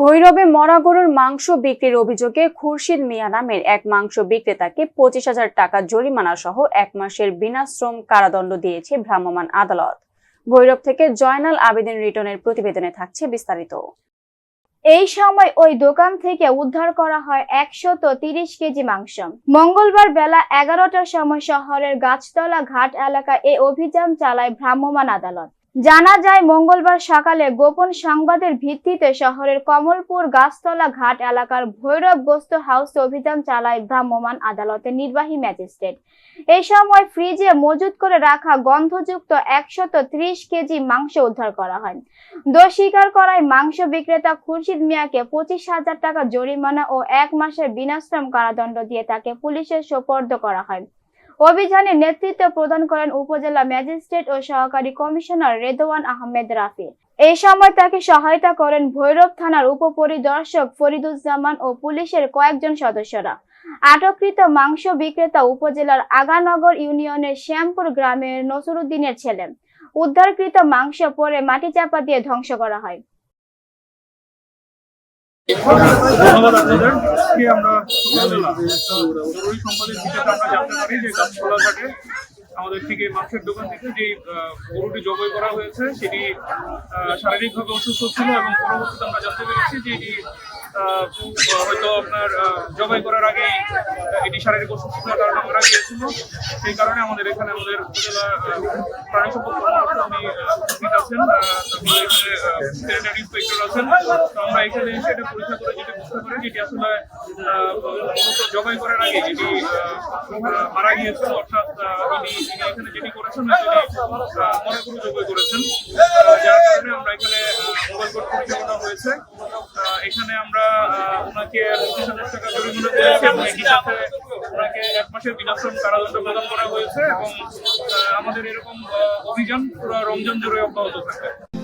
ভৈরবে মরা গরুর মাংস বিক্রির অভিযোগে খুরশিদ মিয়া নামের এক মাংস বিক্রেতাকে পঁচিশ হাজার টাকা জরিমানা সহ এক মাসের বিনাশ্রম কারাদণ্ড দিয়েছে ভ্রাম্যমাণ আদালত। ভৈরব থেকে জয়নাল আবেদিন রিটনের প্রতিবেদনে থাকছে বিস্তারিত। এই সময় ওই দোকান থেকে উদ্ধার করা হয় একশত তিরিশ কেজি মাংস। মঙ্গলবার বেলা এগারোটার সময় শহরের গাছতলা ঘাট এলাকায় এই অভিযান চালায় ভ্রাম্যমাণ আদালত। জানা যায়, মঙ্গলবার সকালে গোপন সংবাদের ভিত্তিতে শহরের কমলপুর গাছতলা ঘাট এলাকার ভৈরবগ্রস্ত হাউসে অভিযান চালায় ভ্রাম্যমাণ আদালতের নির্বাহী ম্যাজিস্ট্রেট। এই সময় ফ্রিজে মজুত করে রাখা গন্ধযুক্ত একশত ত্রিশ কেজি মাংস উদ্ধার করা হয়। দোষ স্বীকার করায় মাংস বিক্রেতা খুরশিদ মিয়াকে পঁচিশ হাজার টাকা জরিমানা ও এক মাসের বিনাশ্রম কারাদণ্ড দিয়ে তাকে পুলিশের সোপর্দ করা হয়। অভিযানে নেতৃত্ব প্রদান করেন উপজেলা ম্যাজিস্ট্রেট ও সহকারী কমিশনার রেদওয়ান আহমেদ রাফি। এই সময় তাকে সহায়তা করেন ভৈরব থানার উপপরিদর্শক ফরিদুজ্জামান ও পুলিশের কয়েকজন সদস্যরা। আটককৃত মাংস বিক্রেতা উপজেলার আগানগর ইউনিয়নের শ্যামপুর গ্রামের নসরুদ্দিনের ছেলে। উদ্ধারকৃত মাংস পরে মাটি চাপা দিয়ে ধ্বংস করা হয়। ধন্যবাদ আপনাদের। আজকে আমরা জরুরি আমরা জানতে পারি যে গাছতলা ঘাটে আমাদের থেকে মাংসের দোকান থেকে যে গরুটি জবাই করা হয়েছে, সেটি শারীরিকভাবে অসুস্থ ছিল এবং পরবর্তীতে আমরা জানতে পেরেছি যে এটি হয়তো আপনার জবাই করার আগে এটি শারীরিক অসুস্থতার কারণে মারা গিয়েছিল। সেই কারণে আমাদের এখানে আমাদের উপজেলা প্রাণী সম্পদ উপস্থিত আছেন এখানে ইন্সপেক্টর আছেন। আমরা এখানে এসে এটা পরীক্ষা করে যেটা বুঝতে পারি, যেটি আসলে জবাই করার আগে যেটি মারা গিয়েছিল অর্থাৎ ইনি এখানে যেটি করেছেন মনে করে জবাই করেছেন। যার কারণে আমরা এখানে মোবাইল কোর্ট পরিচালনা হয়েছে। এখানে আমরা ওনাকে পঁচিশ হাজার টাকা জরিমানা করেছি। এবং একই সাথে মাসের বিনাশ্রম কারাদণ্ড প্রদান করা হয়েছে এবং আমাদের এরকম অভিযান পুরো রমজান জুড়ে অব্যাহত থাকবে।